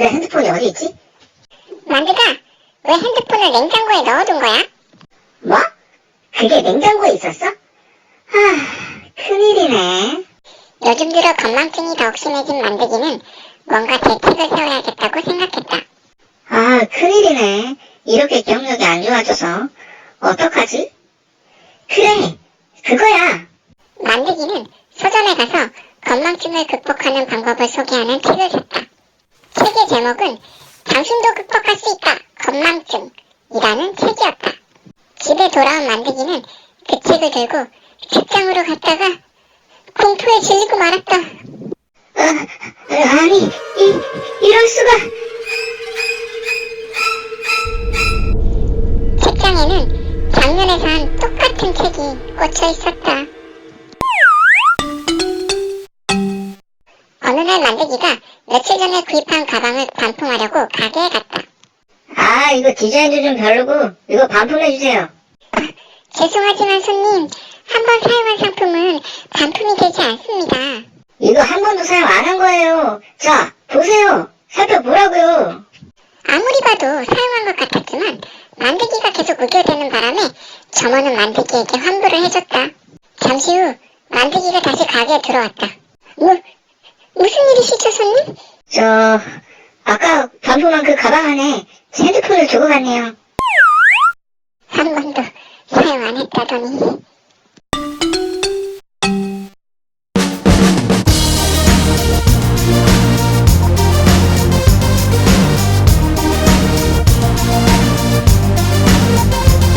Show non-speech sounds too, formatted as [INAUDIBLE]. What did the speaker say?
내 핸드폰이 어디 있지? 만두가 왜 핸드폰을 냉장고에 넣어둔 거야? 뭐? 그게 냉장고에 있었어? 아, 큰일이네. 요즘 들어 건망증이 더욱 심해진 만두기는 뭔가 대책을 세워야겠다고 생각했다. 아, 큰일이네. 이렇게 기억력이 안 좋아져서. 어떡하지? 그래, 그거야. 만두기는 서점에 가서 건망증을 극복하는 방법을 소개하는 책을 샀다. 책의 제목은 당신도 극복할 수 있다. 건망증이라는 책이었다. 집에 돌아온 만두기는 그 책을 들고 책장으로 갔다가 공포에 질리고 말았다. 아, 아니, 이, 이럴 수가. 책장에는 작년에 산 똑같은 책이 꽂혀 있었다. 어느 날 만들기가 며칠 전에 구입한 가방을 반품하려고 가게에 갔다. 아, 이거 디자인도 좀 별로고, 이거 반품해주세요. [LAUGHS] 죄송하지만 손님, 한 번 사용한 상품은 반품이 되지 않습니다. 이거 한 번도 사용 안 한 거예요. 자, 보세요. 살펴보라고요. 아무리 봐도 사용한 것 같았지만 만들기가 계속 우겨대는 바람에 점원은 만들기에게 환불을 해줬다. 잠시 후 만들기가 다시 가게에 들어왔다. 뭐, 무슨 일이시죠, 손님? 저, 아까 반품한 그 가방 안에 제 핸드폰을 두고 갔네요. 한 번도 사용 안 했다더니